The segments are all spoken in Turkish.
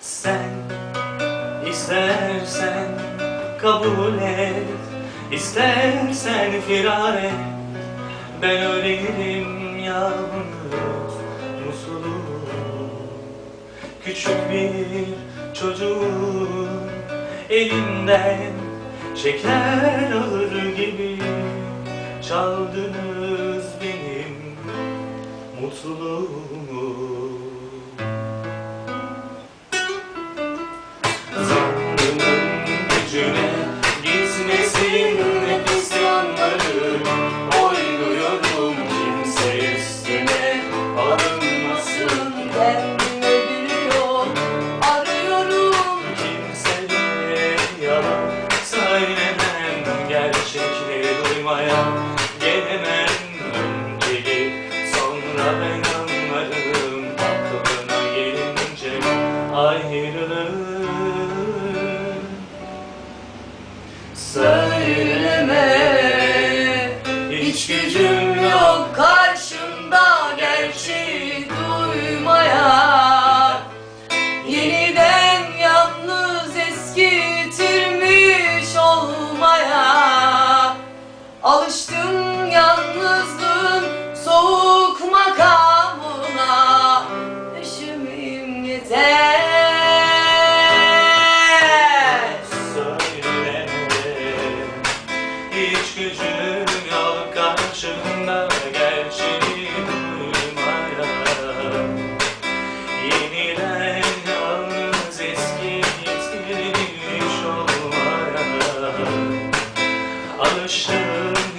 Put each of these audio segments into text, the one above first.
Sen istersen kabul et İstersen firar et. Ben ölerim yalnız musulum Küçük bir çocuğun elinden Şeker alır gibi Çaldınız benim mutluluğumu ben anlarım Aklına gelince ayrılır Söyleme Hiç gücüm yok karşımda gerçeği duymaya Yeniden yalnız eskitirmiş olmaya Alıştım gücüm yok karşında gerçeği duymaya Yeniden yalnız eski yitirmiş olmaya Alıştım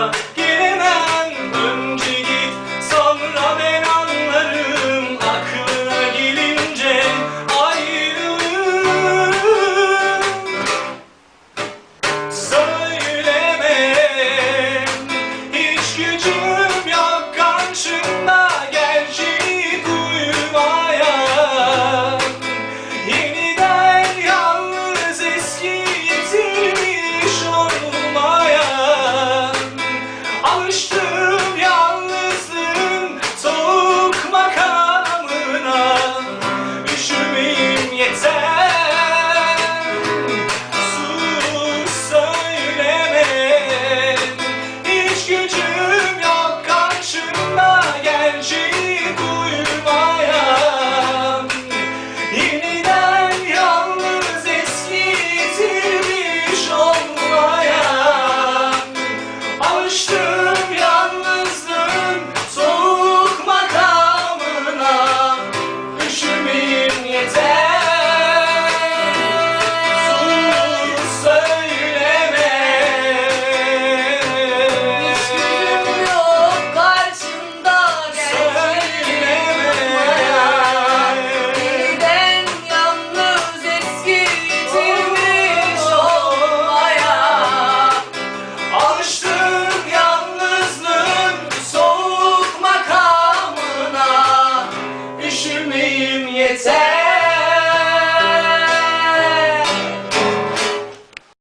duymaya giremem Alıştım